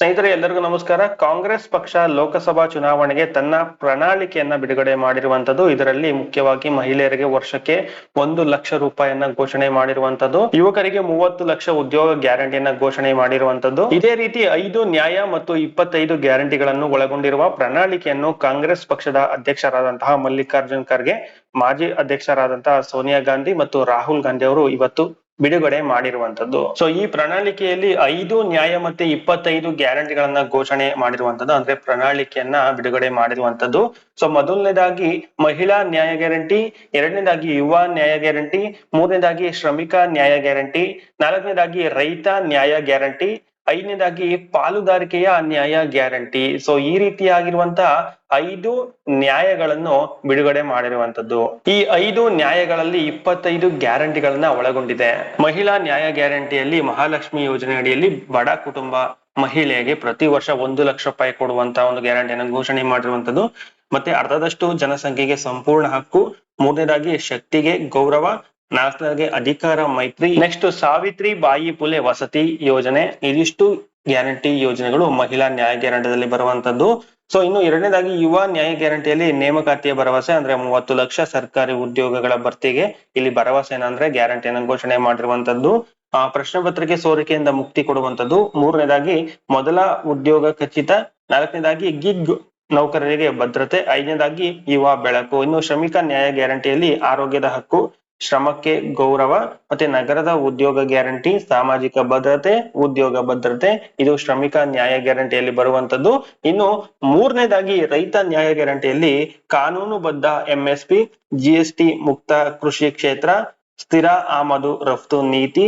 ಸ್ನೇಹಿತರೆ, ಎಲ್ಲರಿಗೂ ನಮಸ್ಕಾರ. ಕಾಂಗ್ರೆಸ್ ಪಕ್ಷ ಲೋಕಸಭಾ ಚುನಾವಣೆಗೆ ತನ್ನ ಪ್ರಣಾಳಿಕೆಯನ್ನ ಬಿಡುಗಡೆ ಮಾಡಿರುವಂತದ್ದು, ಇದರಲ್ಲಿ ಮುಖ್ಯವಾಗಿ ಮಹಿಳೆಯರಿಗೆ ವರ್ಷಕ್ಕೆ ಒಂದು ಲಕ್ಷ ರೂಪಾಯಿಯನ್ನ ಘೋಷಣೆ ಮಾಡಿರುವಂತದ್ದು, ಯುವಕರಿಗೆ ಮೂವತ್ತು ಲಕ್ಷ ಉದ್ಯೋಗ ಗ್ಯಾರಂಟಿಯನ್ನ ಘೋಷಣೆ ಮಾಡಿರುವಂತದ್ದು. ಇದೇ ರೀತಿ ಐದು ನ್ಯಾಯ ಮತ್ತು ಇಪ್ಪತ್ತೈದು ಗ್ಯಾರಂಟಿಗಳನ್ನು ಒಳಗೊಂಡಿರುವ ಪ್ರಣಾಳಿಕೆಯನ್ನು ಕಾಂಗ್ರೆಸ್ ಪಕ್ಷದ ಅಧ್ಯಕ್ಷರಾದಂತಹ ಮಲ್ಲಿಕಾರ್ಜುನ್ ಖರ್ಗೆ, ಮಾಜಿ ಅಧ್ಯಕ್ಷರಾದಂತಹ ಸೋನಿಯಾ ಗಾಂಧಿ ಮತ್ತು ರಾಹುಲ್ ಗಾಂಧಿ ಅವರು ಇವತ್ತು ಬಿಡುಗಡೆ ಮಾಡಿರುವಂತದ್ದು ಸೊ ಈ ಪ್ರಣಾಳಿಕೆಯಲ್ಲಿ ಐದು ನ್ಯಾಯ ಮತ್ತೆ ಇಪ್ಪತ್ತೈದು ಗ್ಯಾರಂಟಿಗಳನ್ನ ಘೋಷಣೆ ಮಾಡಿರುವಂತದ್ದು ಅಂದ್ರೆ ಪ್ರಣಾಳಿಕೆಯನ್ನ ಬಿಡುಗಡೆ ಮಾಡಿರುವಂತದ್ದು ಸೊ ಮೊದಲನೇದಾಗಿ ಮಹಿಳಾ ನ್ಯಾಯ ಗ್ಯಾರಂಟಿ, ಎರಡನೇದಾಗಿ ಯುವ ನ್ಯಾಯ ಗ್ಯಾರಂಟಿ, ಮೂರನೇದಾಗಿ ಶ್ರಮಿಕ ನ್ಯಾಯ ಗ್ಯಾರಂಟಿ, ನಾಲ್ಕನೇದಾಗಿ ರೈತ ನ್ಯಾಯ ಗ್ಯಾರಂಟಿ ಐದನೇದಾಗಿ ಪಾಲುದಾರಿಕೆಯ ನ್ಯಾಯ ಗ್ಯಾರಂಟಿ. ಸೊ ಈ ರೀತಿಯಾಗಿರುವಂತಹ ಐದು ನ್ಯಾಯಗಳನ್ನು ಬಿಡುಗಡೆ ಮಾಡಿರುವಂತದ್ದು ಈ ಐದು ನ್ಯಾಯಗಳಲ್ಲಿ ಇಪ್ಪತ್ತೈದು ಗ್ಯಾರಂಟಿಗಳನ್ನ ಒಳಗೊಂಡಿದೆ. ಮಹಿಳಾ ನ್ಯಾಯ ಗ್ಯಾರಂಟಿಯಲ್ಲಿ ಮಹಾಲಕ್ಷ್ಮಿ ಯೋಜನೆ ಅಡಿಯಲ್ಲಿ ಬಡ ಕುಟುಂಬ ಮಹಿಳೆಗೆ ಪ್ರತಿ ವರ್ಷ ಒಂದು ಲಕ್ಷ ರೂಪಾಯಿ ಕೊಡುವಂತ ಒಂದು ಗ್ಯಾರಂಟಿಯನ್ನು ಘೋಷಣೆ ಮಾಡಿರುವಂತದ್ದು ಮತ್ತೆ ಅರ್ಧದಷ್ಟು ಜನಸಂಖ್ಯೆಗೆ ಸಂಪೂರ್ಣ ಹಕ್ಕು. ಮೂರನೇದಾಗಿ ಶಕ್ತಿಗೆ ಗೌರವ. ನಾಲ್ಕನೇದಾಗಿ ಅಧಿಕಾರ ಮೈತ್ರಿ. ನೆಕ್ಸ್ಟ್ ಸಾವಿತ್ರಿ ಬಾಯಿ ಪುಲೆ ವಸತಿ ಯೋಜನೆ. ಇದಿಷ್ಟು ಗ್ಯಾರಂಟಿ ಯೋಜನೆಗಳು ಮಹಿಳಾ ನ್ಯಾಯ ಗ್ಯಾರಂಟಿದಲ್ಲಿ ಬರುವಂತದ್ದು. ಸೊ, ಇನ್ನು ಎರಡನೇದಾಗಿ ಯುವ ನ್ಯಾಯ ಗ್ಯಾರಂಟಿಯಲ್ಲಿ ನೇಮಕಾತಿಯ ಭರವಸೆ ಅಂದ್ರೆ ಮೂವತ್ತು ಲಕ್ಷ ಸರ್ಕಾರಿ ಉದ್ಯೋಗಗಳ ಭರ್ತಿಗೆ ಇಲ್ಲಿ ಭರವಸೆ ಏನಂದ್ರೆ ಗ್ಯಾರಂಟಿಯನ್ನು ಘೋಷಣೆ ಮಾಡಿರುವಂತದ್ದು. ಆ ಪ್ರಶ್ನೆ ಪತ್ರಿಕೆ ಸೋರಿಕೆಯಿಂದ ಮುಕ್ತಿ ಕೊಡುವಂತದ್ದು. ಮೂರನೇದಾಗಿ ಮೊದಲ ಉದ್ಯೋಗ ಖಚಿತ. ನಾಲ್ಕನೇದಾಗಿ ಗಿಗ್ ನೌಕರರಿಗೆ ಭದ್ರತೆ. ಐದನೇದಾಗಿ ಯುವ ಬೆಳಕು. ಇನ್ನು ಶ್ರಮಿಕ ನ್ಯಾಯ ಗ್ಯಾರಂಟಿಯಲ್ಲಿ ಆರೋಗ್ಯದ ಹಕ್ಕು. ಶ್ರಮಕ್ಕೆ ಗೌರವ ಮತ್ತೆ ನಗರದ ಉದ್ಯೋಗ ಗ್ಯಾರಂಟಿ, ಸಾಮಾಜಿಕ ಭದ್ರತೆ, ಉದ್ಯೋಗ ಭದ್ರತೆ, ಇದು ಶ್ರಮಿಕ ನ್ಯಾಯ ಗ್ಯಾರಂಟಿಯಲ್ಲಿ ಬರುವಂತದ್ದು. ಇನ್ನು ಮೂರನೇದಾಗಿ ರೈತ ನ್ಯಾಯ ಗ್ಯಾರಂಟಿಯಲ್ಲಿ ಕಾನೂನುಬದ್ಧ ಎಂಎಸ್ಪಿ ಜಿಎಸ್ಟಿ ಮುಕ್ತ ಕೃಷಿ ಕ್ಷೇತ್ರ, ಸ್ಥಿರ ಆಮದು ರಫ್ತು ನೀತಿ,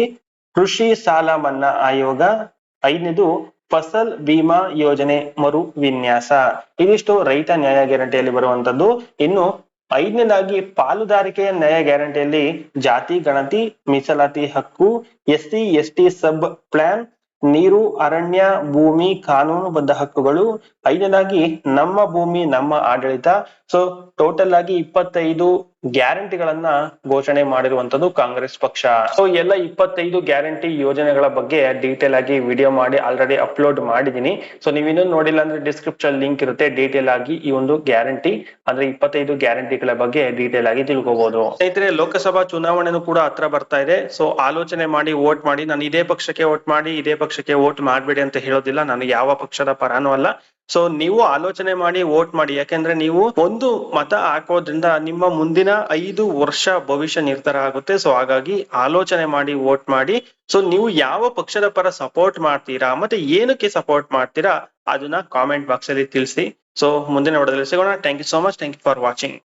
ಕೃಷಿ ಸಾಲ ಮನ್ನಾ ಆಯೋಗ, ಐದನೇದು ಫಸಲ್ ಬಿಮಾ ಯೋಜನೆ ಮರು ವಿನ್ಯಾಸ ಇದಿಷ್ಟು ರೈತ ನ್ಯಾಯ ಗ್ಯಾರಂಟಿಯಲ್ಲಿ ಬರುವಂತದ್ದು. ಇನ್ನು ಐದನೇದಾಗಿ ಪಾಲುದಾರಿಕೆಯ ನ್ಯಾಯ ಗ್ಯಾರಂಟಿಯಲ್ಲಿ ಜಾತಿ ಗಣತಿ, ಮೀಸಲಾತಿ ಹಕ್ಕು S C S T sub plan, ನೀರು, ಅರಣ್ಯ, ಭೂಮಿ ಕಾನೂನುಬದ್ಧ ಹಕ್ಕುಗಳು. ಐದನೇದಾಗಿ ನಮ್ಮ ಭೂಮಿ, ನಮ್ಮ ಆಡಳಿತ. ಸೊ ಟೋಟಲ್ ಆಗಿ ಇಪ್ಪತ್ತೈದು ಗ್ಯಾರಂಟಿಗಳನ್ನ ಘೋಷಣೆ ಮಾಡಿರುವಂತದ್ದು ಕಾಂಗ್ರೆಸ್ ಪಕ್ಷ. ಸೊ ಎಲ್ಲ ಇಪ್ಪತ್ತೈದು ಗ್ಯಾರಂಟಿ ಯೋಜನೆಗಳ ಬಗ್ಗೆ ಡೀಟೇಲ್ ಆಗಿ ವಿಡಿಯೋ ಮಾಡಿ ಆಲ್ರೆಡಿ ಅಪ್ಲೋಡ್ ಮಾಡಿದೀನಿ. ಸೊ ನೀವಿನ್ನೂ ನೋಡಿಲ್ಲ ಅಂದ್ರೆ ಡಿಸ್ಕ್ರಿಪ್ಷನ್ ಲಿಂಕ್ ಇರುತ್ತೆ. ಡೀಟೇಲ್ ಆಗಿ ಈ ಒಂದು ಗ್ಯಾರಂಟಿ, ಅಂದ್ರೆ ಇಪ್ಪತ್ತೈದು ಗ್ಯಾರಂಟಿಗಳ ಬಗ್ಗೆ ಡೀಟೇಲ್ ಆಗಿ ತಿಳ್ಕೋಬಹುದು ಸ್ನೇಹಿತರೆ, ಲೋಕಸಭಾ ಚುನಾವಣೆನೂ ಕೂಡ ಹತ್ರ ಬರ್ತಾ ಇದೆ. ಸೊ ಆಲೋಚನೆ ಮಾಡಿ ವೋಟ್ ಮಾಡಿ, ನಾನು ಇದೇ ಪಕ್ಷಕ್ಕೆ ವೋಟ್ ಮಾಡಿ, ಇದೇ ಪಕ್ಷಕ್ಕೆ ವೋಟ್ ಮಾಡಬೇಡಿ ಅಂತ ಹೇಳೋದಿಲ್ಲ. ನಾನು ಯಾವ ಪಕ್ಷದ ಪರಾನೂ ಅಲ್ಲ. ಸೊ ನೀವು ಆಲೋಚನೆ ಮಾಡಿ ವೋಟ್ ಮಾಡಿ. ಯಾಕೆಂದ್ರೆ ನೀವು ಒಂದು ಮತ ಹಾಕೋದ್ರಿಂದ ನಿಮ್ಮ ಮುಂದಿನ ಐದು ವರ್ಷ ಭವಿಷ್ಯ ನಿರ್ಧಾರ ಆಗುತ್ತೆ. ಸೊ ಹಾಗಾಗಿ ಆಲೋಚನೆ ಮಾಡಿ ವೋಟ್ ಮಾಡಿ. ಸೊ ನೀವು ಯಾವ ಪಕ್ಷದ ಪರ ಸಪೋರ್ಟ್ ಮಾಡ್ತೀರಾ, ಮತ್ತೆ ಏನಕ್ಕೆ ಸಪೋರ್ಟ್ ಮಾಡ್ತೀರಾ, ಅದನ್ನ ಕಾಮೆಂಟ್ ಬಾಕ್ಸ್ ಅಲ್ಲಿ ತಿಳಿಸಿ. ಸೊ ಮುಂದಿನ ವಿಡಿಯೋದಲ್ಲಿ ಸಿಗೋಣ. Thank you so much thank you for watching